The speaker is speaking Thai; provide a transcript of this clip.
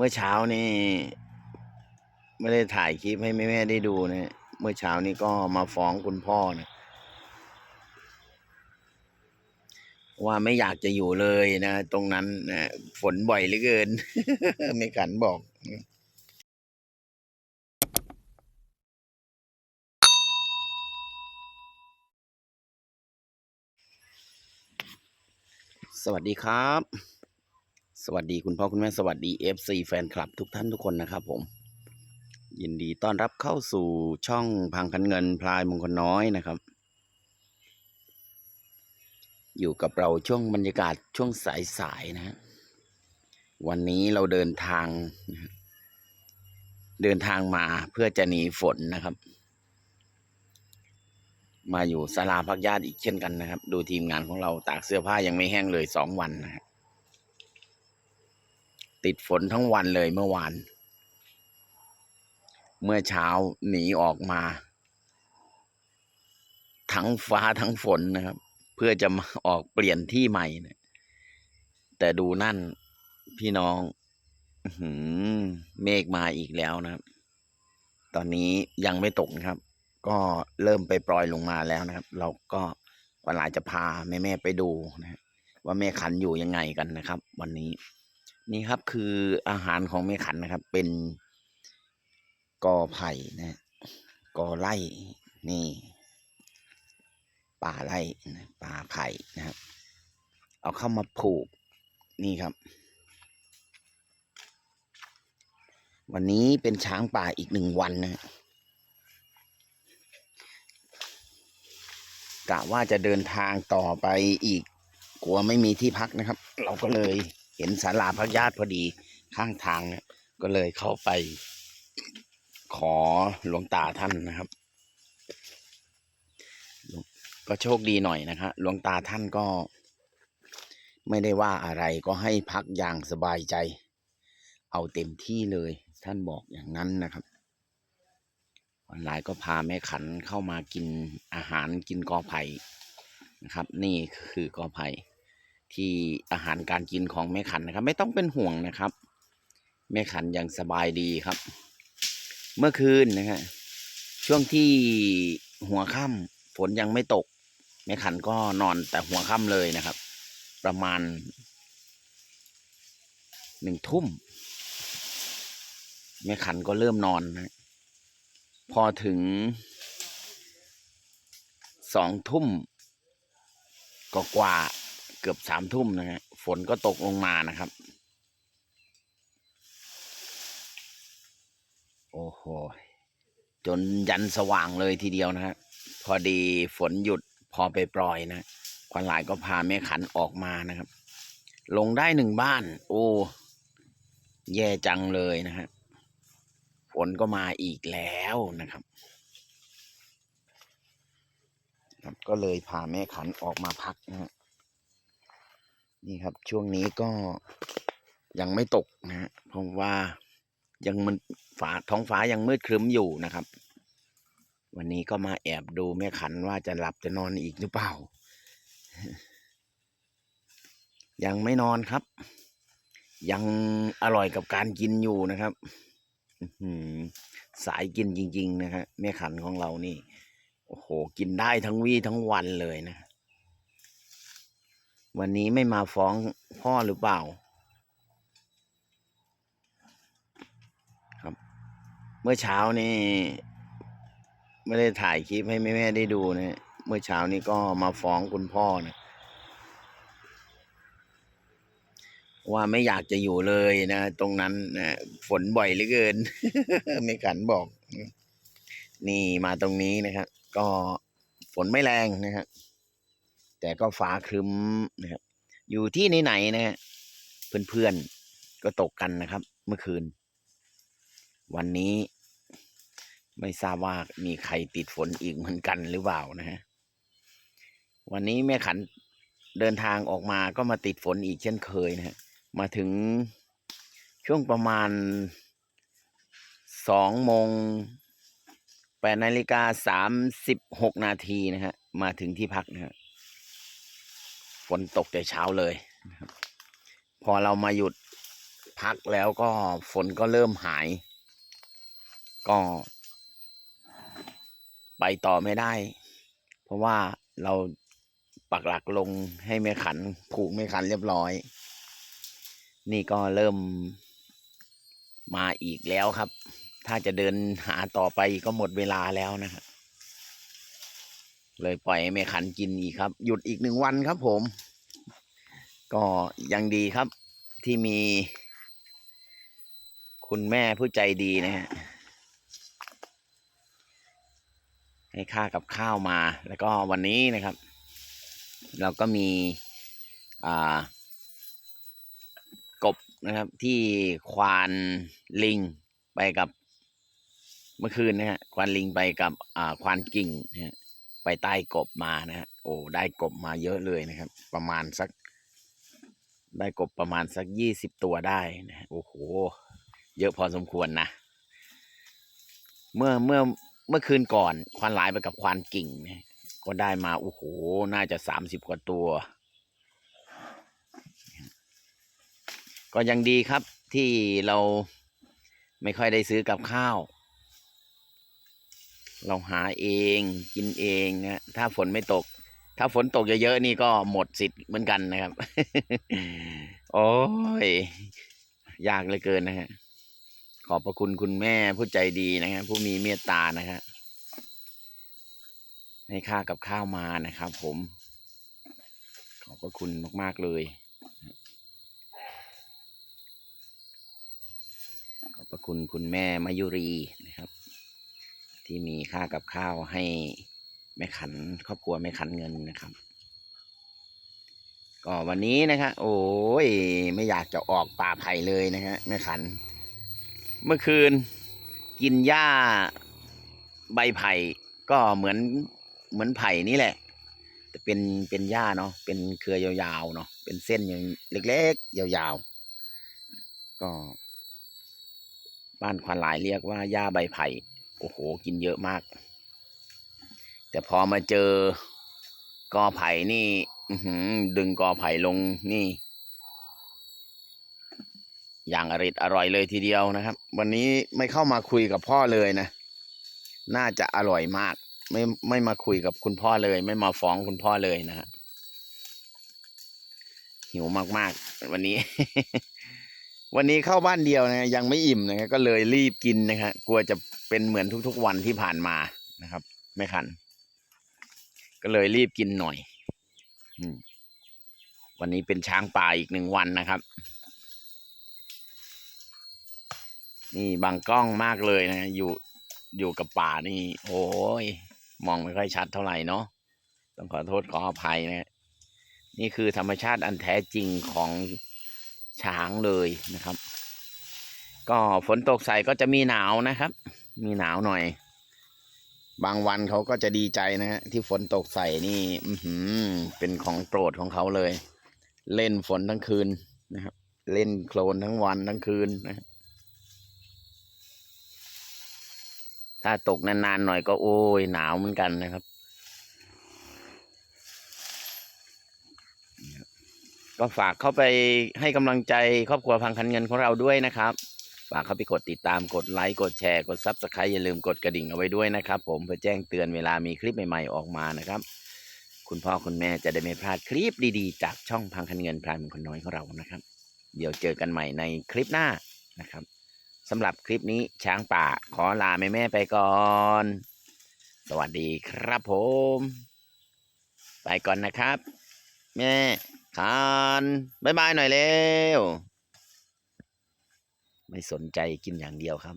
เมื่อเช้านี่ ไม่ได้ถ่ายคลิปให้แม่แม่ๆได้ดูนะเมื่อเช้านี้ก็มาฟ้องคุณพ่อนะว่าไม่อยากจะอยู่เลยนะตรงนั้นนะฝนบ่อยเหลือเกิน ไม่ขันบอกสวัสดีครับ สวัสดีคุณพ่อคุณแม่สวัสดี FC แฟนคลับทุกท่านทุกคนนะครับผม ยินดีต้อนรับเข้าสู่ช่องพังคันเงินพลายมงคลน้อยนะครับ อยู่กับเราช่วงบรรยากาศช่วงสายๆนะฮะวันนี้เราเดินทางนะเดินทางมาเพื่อจะหนีฝนนะครับ มาอยู่ศาลาพักญาติอีกเช่นกันนะครับ ดูทีมงานของเราตากเสื้อผ้ายังไม่แห้งเลยสองวันนะฮะ ติดฝนทั้งวันเลยเมื่อวาน เมื่อเช้าหนีออกมา ทั้งฟ้าทั้งฝนนะครับ เพื่อจะมาออกเปลี่ยนที่ใหม่นะแต่ดูนั่นพี่น้องหือเมฆมาอีกแล้วนะครับ ตอนนี้ยังไม่ตกนะครับ ก็เริ่มไปปล่อยลงมาแล้วนะครับ เราก็วันหลายจะพาแม่ๆไปดูนะว่าแม่ขันอยู่ยังไงกันนะครับ วันนี้ นี่ครับคืออาหารของแม่ขันนะครับ เป็นกอไผ่นะกอไร่นี่ ป่าไร่นะป่าไผ่นะครับ เอาเข้ามาผูกนี่ครับ วันนี้เป็นช้างป่าอีกหนึ่งวันนะกะว่าจะเดินทางต่อไปอีกกลัวไม่มีที่พักนะครับ เราก็เลย เห็นศาลาพักญาติพอดีข้างทางเนี่ย ก็เลยเข้าไป ขอหลวงตาท่านนะครับ ก็โชคดีหน่อยนะครับหลวงตาท่านก็ ไม่ได้ว่าอะไรก็ให้พักอย่างสบายใจ เอาเต็มที่เลย ท่านบอกอย่างนั้นนะครับออนไลน์ก็พาแม่ขันเข้ามากินอาหารกินกอไผ่นะครับ นี่คือกอไผ่ ที่อาหารการกินของแม่ขันนะครับ ไม่ต้องเป็นห่วงนะครับ แม่ขันยังสบายดีครับ เมื่อคืนนะฮะช่วงที่หัวค่ำฝนยังไม่ตก แม่ขันก็นอนแต่หัวค่ำเลยนะครับ ประมาณหนึ่งทุ่มแม่ขันก็เริ่มนอนนะพอถึงสองทุ่มก็กว่า เกือบสามทุ่มนะฮะฝนก็ตกลงมานะครับ โอ้โห จนยันสว่างเลยทีเดียวนะฮะ พอดีฝนหยุดพอไปปล่อยนะควันหลายก็พาแม่ขันออกมานะครับ ลงได้หนึ่งบ้าน โอ้ แย่จังเลยนะฮะ ฝนก็มาอีกแล้วนะครับครับก็เลยพาแม่ขันออกมาพักนะฮะ นี่ครับช่วงนี้ก็ยังไม่ตกนะฮะเพราะว่ายังมันฟ้าท้องฟ้ายังมืดครึ้มอยู่นะครับ วันนี้ก็มาแอบดูแม่ขันว่าจะหลับจะนอนอีกหรือเปล่า ยังไม่นอนครับ ยังอร่อยกับการกินอยู่นะครับอื้อหือสายกินจริง ๆ นะฮะแม่ขันของเรานี่ โอ้โห กินได้ทั้งวี่ทั้งวันเลยนะ วันนี้ไม่มาฟ้องพ่อหรือเปล่า ครับ เมื่อเช้านี่ ไม่ได้ถ่ายคลิปให้แม่ๆได้ดูนะเมื่อเช้านี้ก็มาฟ้องคุณพ่อนะว่าไม่อยากจะอยู่เลยนะ ตรงนั้นนะฝนบ่อยเหลือเกิน ไม่ขันบอก นี่มาตรงนี้นะครับ ก็ฝนไม่แรงนะครับ แต่ก็ฟ้าครึ้มนะครับ อยู่ที่ไหนๆนะฮะเพื่อนๆก็ตกกันนะครับ เมื่อคืน วันนี้ไม่ทราบว่ามีใครติดฝนอีกเหมือนกันหรือเปล่านะฮะวันนี้แม่ขันเดินทางออกมาก็มาติดฝนอีกเช่นเคยนะฮะมาถึงช่วงประมาณสองโมงแปดนาฬิกาสามสิบหกนาทีนะฮะมาถึงที่พักนะฮะ ฝนตกแต่เช้าเลยนะครับพอเรามาหยุดพักแล้วก็ฝนก็เริ่มหาย ก็ ไปต่อไม่ได้ เพราะว่าเราปักหลักลงให้แม่ขัน ผูกแม่ขันเรียบร้อย นี่ก็เริ่มมาอีกแล้วครับ ถ้าจะเดินหาต่อไปก็หมดเวลาแล้วนะครับ เลยปล่อยแม่ขันกินอีกครับ หยุดอีกหนึ่งวันครับผม ก็ยังดีครับ ที่มี คุณแม่ผู้ใจดีนะฮะให้ค่ากับข้าวมา แล้วก็วันนี้นะครับ เราก็มีอ่ากบนะครับ ที่ควานลิงไปกับเมื่อคืนนะฮะควานลิงไปกับอ่าควานกิ่งนะฮะ ไปใต้กบมานะฮะโอ้ได้กบมาเยอะเลยนะครับ ประมาณสัก ได้กบประมาณสักยี่สิบตัวได้นะโอ้โห เยอะพอสมควรนะ เมื่อเมื่อเมื่อคืนก่อนควานหลายไปกับควานกิ่งนี่ยก็ได้มาโอ้โห น่าจะสามสิบกว่าตัว ก็ยังดีครับที่เราไม่ค่อยได้ซื้อกับข้าว เราหาเองกินเองนะถ้าฝนไม่ตก ถ้าฝนตกเยอะๆนี่ก็หมดสิทธิ์เหมือนกันนะครับ โอ้ยยากเหลือเกินนะฮะขอบพระคุณคุณแม่ผู้ใจดีนะฮะผู้มีเมตตานะฮะให้ค่ากับข้าวมานะครับผม ขอบพระคุณมาก ๆ เลย ขอบพระคุณคุณแม่มายุรีนะครับ ที่มีค่ากับข้าวให้แม่ขันครอบครัวแม่ขันเงินนะครับ ก็วันนี้นะครับโอ้ยไม่อยากจะออกป่าไผ่เลยนะฮะแม่ขัน เมื่อคืนกินหญ้าใบไผ่ก็เหมือนเหมือนไผ่นี่แหละ แต่เป็นเป็นหญ้าเนาะเป็นเครือยาวๆเนาะเป็นเส้นอย่างเล็กๆ ยาวๆ ก็ บ้านควันหลายเรียกว่าหญ้าใบไผ่ โอ้โห กินเยอะมาก แต่พอมาเจอกอไผ่นี่ดึงกอไผ่ลงนี่ อย่างอริดอร่อยเลยทีเดียวนะครับ วันนี้ไม่เข้ามาคุยกับพ่อเลยนะ น่าจะอร่อยมาก ไม่ไม่มาคุยกับคุณพ่อเลย ไม่มาฟ้องคุณพ่อเลยนะฮะหิวมากๆ วันนี้ วันนี้เข้าบ้านเดียวนะยังไม่อิ่มนะก็เลยรีบกินนะฮะกลัวจะ เป็นเหมือนทุกๆวันที่ผ่านมานะครับ ไม่ขัน ก็เลยรีบกินหน่อยวันนี้เป็นช้างป่าอีกหนึ่งวันนะครับ นี่บางกล้องมากเลยนะ อยู่อยู่กับป่านี่ โอ้ยมองไม่ค่อยชัดเท่าไหร่เนาะต้องขอโทษขออภัยนะนี่คือธรรมชาติอันแท้จริงของช้างเลยนะครับ ก็ฝนตกใส่ก็จะมีหนาวนะครับ มีหนาวหน่อย บางวันเขาก็จะดีใจนะฮะที่ฝนตกใส่นี่อืเป็นของโปรดของเขาเลย เล่นฝนทั้งคืนนะครับ เล่นโคลนทั้งวันทั้งคืนนะถ้าตกนานๆหน่อยก็โอ้ยหนาวเหมือนกันนะครับ ก็ฝากเข้าไปให้กำลังใจครอบครัวพังคันเงินของเราด้วยนะครับ ฝากเข้าไปกดติดตามกดไลค์กดแชร์กดซับสไครต์อย่าลืมกดกระดิ่งเอาไว้ด้วยนะครับผมเพื่อแจ้งเตือนเวลามีคลิปใหม่ๆออกมานะครับ คุณพ่อคุณแม่จะได้ไม่พลาดคลิปดีๆ จากช่องพังคันเงินพรายมันคนน้อยของเรานะครับ เดี๋ยวเจอกันใหม่ในคลิปหน้านะครับสำหรับคลิปนี้ช้างป่าขอลาแม่แม่ๆไปก่อน สวัสดีครับผม ไปก่อนนะครับ แม่คานบ๊ายบายหน่อยเร็ว ไม่สนใจกินอย่างเดียวครับ